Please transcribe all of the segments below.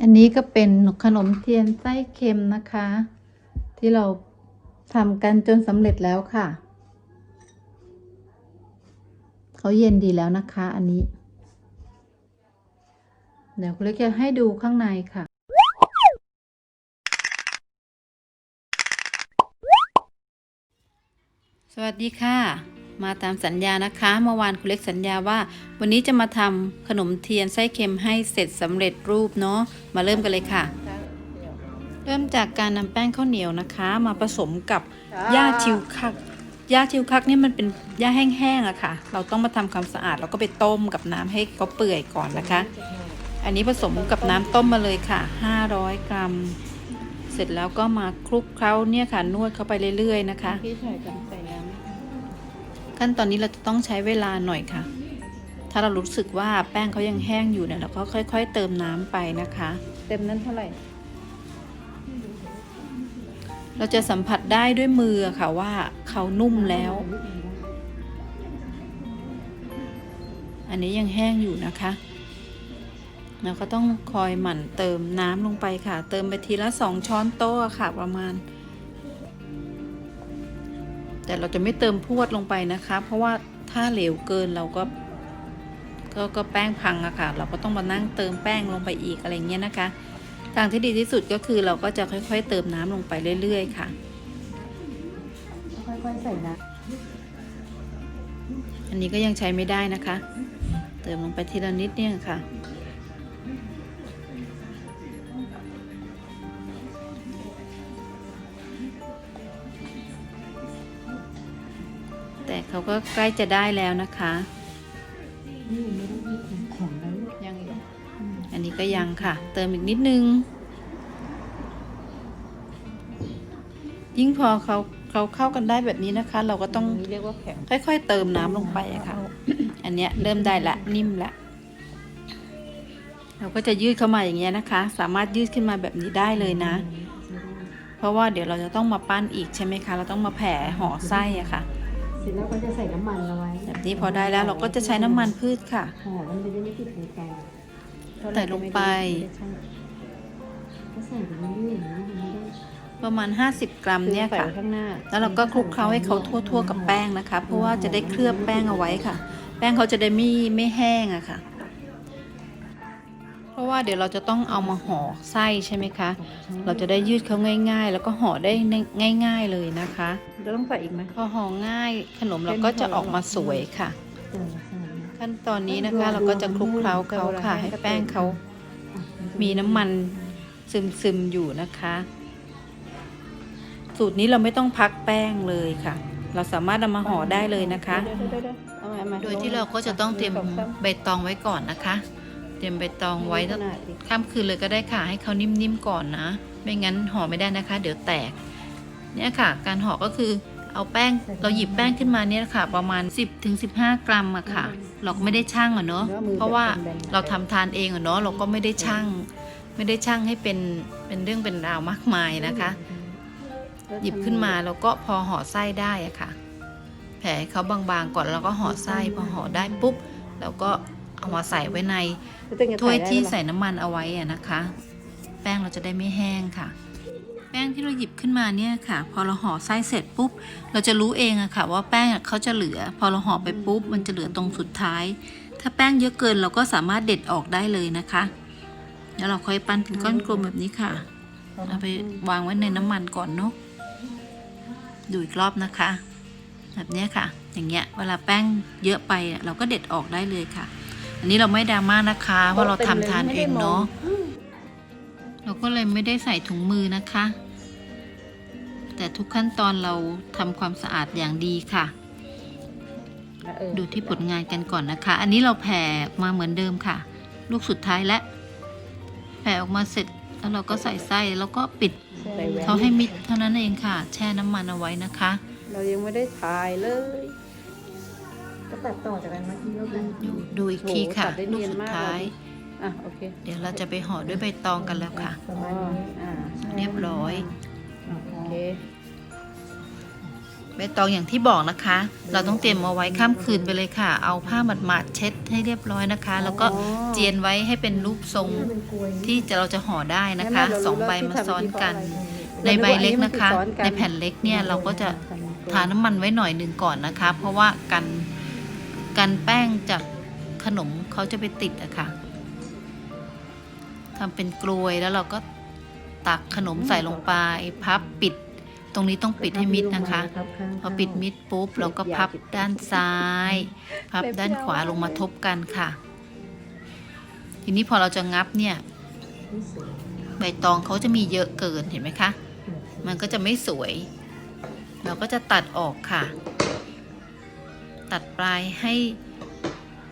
อันนี้ก็เป็นขนมเทียนไส้เค็มนะคะ ที่เราทำกันจนสำเร็จแล้วค่ะ เขาเย็นดีแล้วนะคะอันนี้ เดี๋ยวคุณเล็กจะให้ดูข้างในค่ะสวัสดีค่ะ มาตามสัญญานะคะ เมื่อวานคุณเล็กสัญญาว่า วันนี้จะมาทำขนมเทียนไส้เค็มให้เสร็จสำเร็จรูปเนาะมาเริ่มกันเลยค่ะ เริ่มจากการนำแป้งข้าวเหนียวนะคะ มาผสมกับหญ้าชิวคักหญ้าชิวคักนี่มันเป็นหญ้าแห้งๆอะค่ะ เราต้องมาทำความสะอาดแล้วก็ไปต้มกับน้ำให้เขาเปื่อยก่อนนะคะ อันนี้ผสมกับน้ำต้มมาเลยค่ะ 500 กรัม เสร็จแล้วก็มาคลุกเคล้าเนี่ยค่ะนวดเข้าไปเรื่อยๆนะคะ ขั้นตอนนี้เราจะต้องใช้เวลาหน่อยค่ะ ถ้าเรารู้สึกว่าแป้งเขายังแห้งอยู่เนี่ยเราก็ค่อย ๆ เติมน้ำไปนะคะำเต็มนั้นเท่าไหร่ เราจะสัมผัสได้ด้วยมือค่ะว่าเขานุ่มแล้ว อันนี้ยังแห้งอยู่นะคะเราก็ต้องคอยหมั่นเติมน้ำลงไปค่ะ เติมไปทีละสองช้อนโต๊ะค่ะประมาณ แต่เราจะไม่เติมพรวดลงไปนะคะ เพราะว่าถ้าเหลวเกินเราก็ก็ก็แป้งพังอะค่ะ เราก็ต้องมานั่งเติมแป้งลงไปอีกอะไรเงี้ยนะคะ ทางที่ดีที่สุดก็คือเราก็จะค่อย ๆ เติมน้ำลงไปเรื่อย ๆ ค่ะ ค่อยๆใส่นะอันนี้ก็ยังใช้ไม่ได้นะคะ เติมลงไปทีละนิดเนี่ยค่ะ แต่เขาก็ใกล้จะได้แล้วนะคะนี่ไม่ต้องมีแข็งๆนะลูกยัง อันนี้ก็ยังค่ะ เติมอีกนิดนึง ยิ่งพอเขาเขาเข้ากันได้แบบนี้นะคะ เราก็ต้องเรียกว่าแข็งค่อย ๆ เติมน้ำลงไปอะค่ะ อันเนี้ยเริ่มได้ละนิ่มละเราก็จะยืดเข้ามาอย่างเงี้ยนะคะ สามารถยืดขึ้นมาแบบนี้ได้เลยนะ เพราะว่าเดี๋ยวเราจะต้องมาปั้นอีกใช่ไหมคะ เราต้องมาแผ่ห่อไส้อะค่ะ ร็จแล้วก็จะใส่น้ำมันเอาไว้แบบนี้พอได้แล้วเราก็จะใช้น้ำมันพืชค่ะห่อมันจะได้ไม่ติดในแกงใส่ลงไปก็ใส่ไปเรื่อยๆอย่างนี้มันไม่ได้ประมาณ 50 กรัมเนี่ยใส่ค่ะไว้ข้างหน้าแล้วเราก็คลุกเคล้าให้เขาทั่ว ๆ กับแป้งนะคะ เพราะว่าจะได้เคลือบแป้งเอาไว้ค่ะ แป้งเขาจะได้ไม่ไม่แห้งอะค่ะ เพราะว่าเดี๋ยวเราจะต้องเอามาห่อไส้ใช่ไหมคะ เราจะได้ยืดเขาง่าย ๆ แล้วก็ห่อได้ง่าย ๆเลยนะคะจะต้องใส่อีกไหมพอห่อง่ายขนมเราก็จะออกมาสวยค่ะใส่ใส่นะขั้นตอนนี้นะคะเราก็จะคลุกเคล้าเขาค่ะ ให้แป้งเขาอะมีน้ำมันซึมๆอยู่นะคะ สูตรนี้เราไม่ต้องพักแป้งเลยค่ะ เราสามารถเอามาห่อได้เลยนะคะเดี๋ยวๆๆๆเอามาเอามาโดยที่เราก็จะต้องเตรียมใบตองไว้ก่อนนะคะ เตรียมใบตองไว้ตั้งขนาดอีกข้ามคืนเลยก็ได้ค่ะ ให้เขานิ่มๆก่อนนะ ไม่งั้นห่อไม่ได้นะคะ เดี๋ยวแตก เนี่ยค่ะ การห่อก็คือเอาแป้งเราหยิบแป้งขึ้นมาเนี่ยค่ะ ประมาณ 10ถึง15 กรัมอะค่ะ เราก็ไม่ได้ชั่งอะเนาะเพราะว่าเราทำทานเองอะเนาะเราก็ไม่ได้ชั่งไม่ได้ชั่งให้เป็นเป็นเรื่องเป็นราวมากมายนะคะ หยิบขึ้นมาแล้วก็พอห่อไส้ได้อะค่ะ แผ่ให้เขาบางๆก่อนแล้วก็ห่อไส้พอห่อได้ปุ๊บแล้วก็ เอามาใส่ไว้ในถ้วยที่ใส่น้ำมันเอาไว้อะนะคะ แป้งเราจะได้ไม่แห้งค่ะ แป้งที่เราหยิบขึ้นมาเนี่ยค่ะ พอเราห่อไส้เสร็จปุ๊บ เราจะรู้เองอะค่ะ ว่าแป้งอะเขาจะเหลือ พอเราห่อไปปุ๊บ มันจะเหลือตรงสุดท้าย ถ้าแป้งเยอะเกินเราก็สามารถเด็ดออกได้เลยนะคะ แล้วเราค่อยปั้นเป็นก้อนกลมแบบนี้ค่ะเอาไปวางไว้ในน้ำมันก่อนเนาะดูอีกรอบนะคะ แบบเนี้ยค่ะ อย่างเงี้ยเวลาแป้งเยอะไปอะเราก็เด็ดออกได้เลยค่ะ อันนี้เราไม่ดราม่านะคะเพราะเราทำทานเองเนาะเราก็เลยไม่ได้ใส่ถุงมือนะคะ แต่ทุกขั้นตอนเราทำความสะอาดอย่างดีค่ะเออดูที่ผลงานกันก่อนนะคะ อันนี้เราแผ่ออกมาเหมือนเดิมค่ะ ลูกสุดท้ายและ แผ่ออกมาเสร็จแล้วเราก็ใส่ไส้แล้วก็ปิดใส่แหวนเขาให้มิดเท่านั้นเองค่ะ แช่น้ำมันเอาไว้นะคะ เรายังไม่ได้ถ่ายเลย ก็ตัดต่อจากกันเมื่อกี้แล้วกันดูดูอีกทีค่ะโหตัดได้ลูกเนียนสุดมากท้าย อะโอเคเดี๋ยวเราจะไปห่อด้วยใบตองกันแล้วค่ะ ประมาณนี้อ่าเรียบร้อย โอเคใบตองอย่างที่บอกนะคะ เราต้องเตรียมเอาไว้ข้ามคืนไปเลยค่ะ เอาผ้าหมาดๆเช็ดให้เรียบร้อยนะคะ แล้วก็เจียนไว้ให้เป็นรูปทรงที่จะเราจะห่อได้นะคะสองใบมาซ้อนกัน ในใบเล็กนะคะ ในแผ่นเล็กเนี่ยเราก็จะทาน้ำมันไว้หน่อยหนึ่งก่อนนะคะ เพราะว่ากัน กันแป้งจากขนมเขาจะไปติดอะค่ะทำเป็นกลวยแล้วเราก็ตักขนมใส่ลงไปพับปิด ตรงนี้ต้องปิดให้มิดนะคะ พอปิดมิดปุ๊บเราก็พับด้านซ้าย พับด้านขวาลงมาทบกันค่ะ ทีนี้พอเราจะงับเนี่ยใบตองเขาจะมีเยอะเกินเห็นไหมคะ มันก็จะไม่สวย เราก็จะตัดออกค่ะ ตัดปลายให้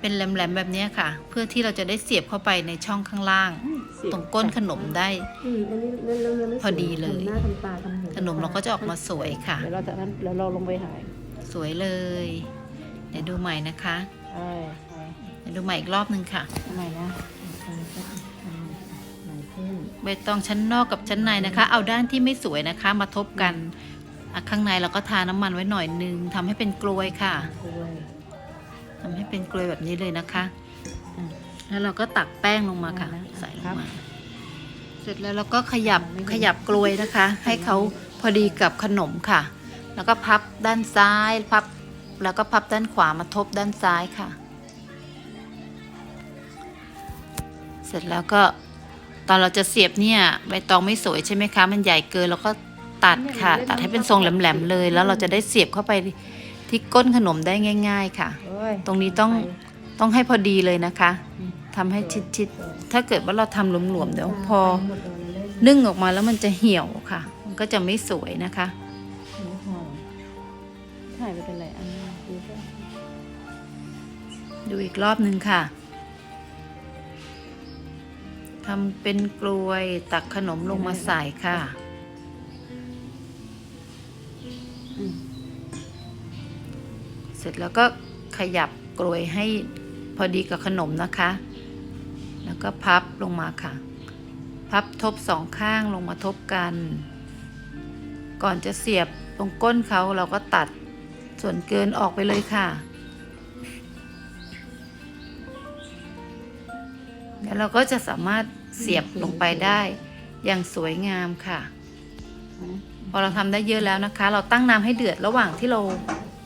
เป็นแหลมๆแบบเนี้ยค่ะ เพื่อที่เราจะได้เสียบเข้าไปในช่องข้างล่าง ตรงก้นขนมได้พอดีเลยทำหน้าทำตาทำหูขนมเราก็จะออกมาสวยค่ะเดี๋ยวเราจะนั้นเดี๋ยวเราลงไปหายสวยเลยเดี๋ยวดูใหม่นะคะเอ้ยเดี๋ยวดูใหม่อีกรอบนึงค่ะทำไมนะไหนขึ้นใบตองชั้นนอกกับชั้นในนะคะ เอาด้านที่ไม่สวยนะคะ มาทบกันอะ ข้างในเราก็ทาน้ำมันไว้หน่อยนึงทำให้เป็นกลวยค่ะกล้วยทำให้เป็นกลวยแบบนี้เลยนะคะแล้วเราก็ตักแป้งลงมาค่ะ ใส่ลงมาเสร็จแล้วเราก็ขยับขยับกลวยนะคะ ให้เขาพอดีกับขนมค่ะ แล้วก็พับด้านซ้ายพับ แล้วก็พับด้านขวามาทบด้านซ้ายค่ะ เสร็จแล้วก็ตอนเราจะเสียบเนี่ยใบตองไม่สวยใช่ไหมคะ มันใหญ่เกินเราก็ ตัดค่ะ ตัดให้เป็นทรงแหลมๆเลย แล้วเราจะได้เสียบเข้าไปที่ก้นขนมได้ง่าย ๆ ค่ะเอ้ยตรงนี้ต้องต้องให้พอดีเลยนะคะอืมทำให้ชิดๆ ถ้าเกิดว่าเราทำหลวมๆเดี๋ยวพอหมดเลยเลยนึ่งออกมาแล้วมันจะเหี่ยวค่ะ มันก็จะไม่สวยนะคะไม่พอถ่ายไปเป็นไรอันนี้ดูสิดูอีกรอบหนึ่งค่ะทำเป็นกลวยตักขนมลงมาใส่ค่ะ ร็จแล้วก็ขยับกลวยให้พอดีกับขนมนะคะ แล้วก็พับลงมาค่ะ พับทบสองข้างลงมาทบกัน ก่อนจะเสียบตรงก้นเขาเราก็ตัดส่วนเกินออกไปเลยค่ะ แล้วเราก็จะสามารถเสียบลงไปได้อย่างสวยงามค่ะ พอเราทำได้เยอะแล้วนะคะ เราตั้งน้ำให้เดือดระหว่างที่เรา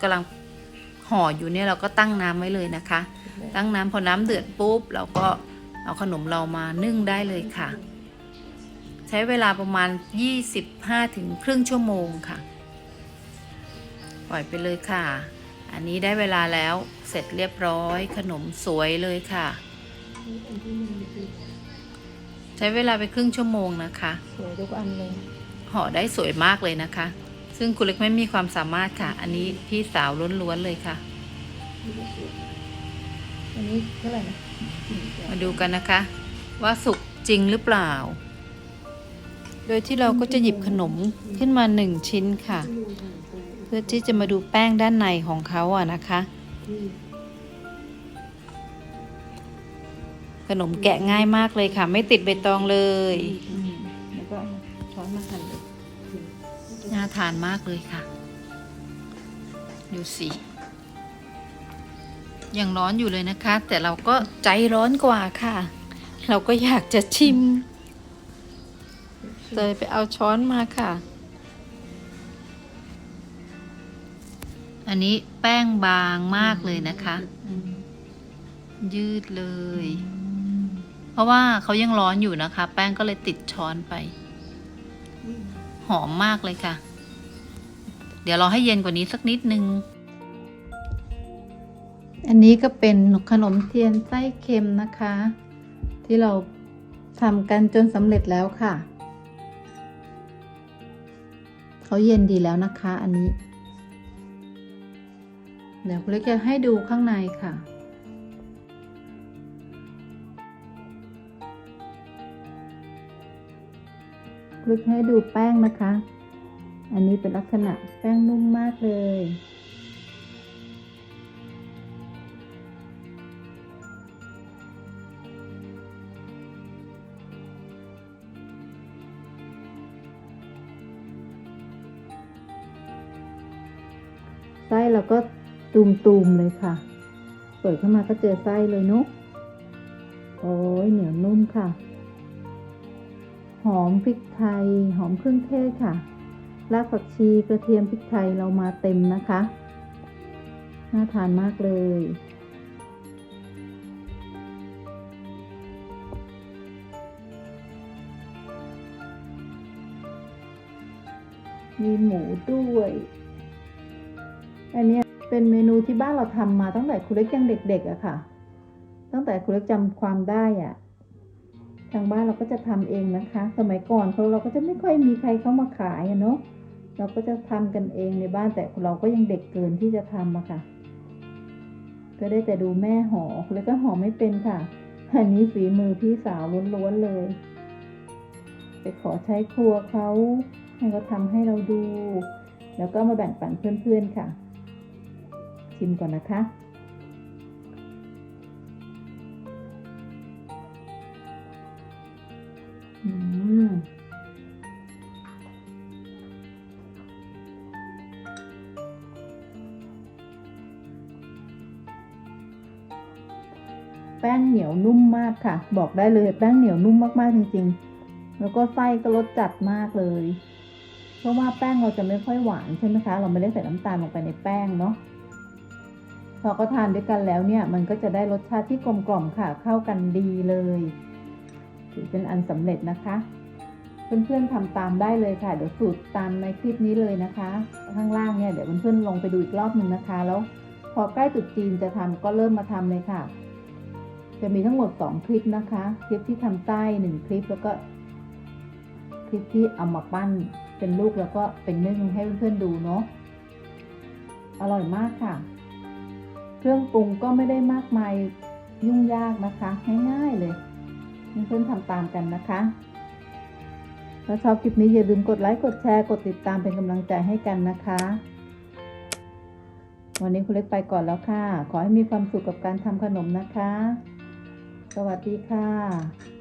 กำลัง ห่ออยู่เนี่ยเราก็ตั้งน้ำไว้เลยนะคะ ตั้งน้ำพอน้ำเดือดปุ๊บเราก็เอาขนมเรามานึ่งได้เลยค่ะ ใช้เวลาประมาณ 25ถึงครึ่งชั่วโมงค่ะ ปล่อยไปเลยค่ะ อันนี้ได้เวลาแล้วเสร็จเรียบร้อยขนมสวยเลยค่ะ ใช้เวลาไปครึ่งชั่วโมงนะคะสวยทุกอันเลยห่อได้สวยมากเลยนะคะ ซึ่งคุณเล็กไม่มีความสามารถค่ะ อันนี้พี่สาวล้วนๆเลยค่ะ อันนี้เท่าไหร่นะมาดูกันนะคะ ว่าสุกจริงหรือเปล่า โดยที่เราก็จะหยิบขนมขึ้นมาหนึ่งชิ้นค่ะ เพื่อที่จะมาดูแป้งด้านในของเขาอะนะคะ ขนมแกะง่ายมากเลยค่ะ ไม่ติดใบตองเลยอืมแล้วก็ช้อนมาหั่นเลย น่าทานมากเลยค่ะ ดูสิ ยังร้อนอยู่เลยนะคะ แต่เราก็ใจร้อนกว่าค่ะ เราก็อยากจะชิม เลยไปเอาช้อนมาค่ะ อันนี้แป้งบางมากเลยนะคะ ยืดเลย เพราะว่าเขายังร้อนอยู่นะคะ แป้งก็เลยติดช้อนไป หอมมากเลยค่ะ เดี๋ยวเราให้เย็นกว่านี้สักนิดนึง อันนี้ก็เป็นขนมเทียนไส้เค็มนะคะ ที่เราทำกันจนสำเร็จแล้วค่ะ เขาเย็นดีแล้วนะคะอันนี้ เดี๋ยวคุณเล็กจะให้ดูข้างในค่ะ ลิกให้ดูแป้งนะคะ อันนี้เป็นลักษณะแป้งนุ่มมากเลย ไส้เราก็ตูมๆเลยค่ะ เปิดเข้ามาก็เจอไส้เลยเนุกโอ้ยเหนียวนุ่มค่ะ หอมพริกไทย หอมเครื่องเทศค่ะ รากผักชีกระเทียมพริกไทยเรามาเต็มนะคะ น่าทานมากเลย มีหมูด้วย อันนี้เป็นเมนูที่บ้านเราทำมาตั้งแต่คุณเล็กยังเด็กๆอะค่ะ ตั้งแต่คุณเล็กจำความได้อะ ทางบ้านเราก็จะทำเองนะคะ สมัยก่อนเขาเราก็จะไม่ค่อยมีใครเข้ามาขายอะเนาะเราก็จะทำกันเองในบ้านแต่เราก็ยังเด็กเกินที่จะทำอะค่ะ ก็ได้แต่ดูแม่ห่อคุณเล็กก็ห่อไม่เป็นค่ะ อันนี้ฝีมือพี่สาวล้วนๆเลย ไปขอใช้ครัวเขาให้เขาทำให้เราดู แล้วก็มาแบ่งปันเพื่อนๆค่ะ ชิมก่อนนะคะ อืมแป้งเหนียวนุ่มมากค่ะ บอกได้เลยแป้งเหนียวนุ่มมากๆจริงๆ แล้วก็ไส้ก็รสจัดมากเลย เพราะว่าแป้งเราจะไม่ค่อยหวานใช่ไหมคะ เราไม่ได้ใส่น้ำตาลลงไปในแป้งเนาะ พอก็ทานด้วยกันแล้วเนี่ย มันก็จะได้รสชาติที่กลมกล่อมค่ะ เข้ากันดีเลย ถือเป็นอันสำเร็จนะคะเพื่อนๆทำตามได้เลยค่ะ เดี๋ยวสูตรตามในคลิปนี้เลยนะคะ ข้างล่างเนี่ยเดี๋ยวเพื่อนๆลงไปดูอีกรอบหนึ่งนะคะ แล้วพอใกล้ตรุษจีนจะทำก็เริ่มมาทำเลยค่ะ จะมีทั้งหมด 2 คลิปนะคะ คลิปที่ทำไส้หนึ่งคลิปแล้วก็คลิปที่เอามาปั้นเป็นลูกแล้วก็เป็นนึ่งให้เพื่อนๆดูเนาะอร่อยมากค่ะ เครื่องปรุงก็ไม่ได้มากมายยุ่งยากนะคะ ง่ายๆเลย เพื่อนๆทำตามกันนะคะ ถ้าชอบคลิปนี้อย่าลืมกดไลค์กดแชร์กดติดตามเป็นกำลังใจให้กันนะคะ วันนี้คุณเล็กไปก่อนแล้วค่ะ ขอให้มีความสุขกับการทำขนมนะคะ สวัสดีค่ะ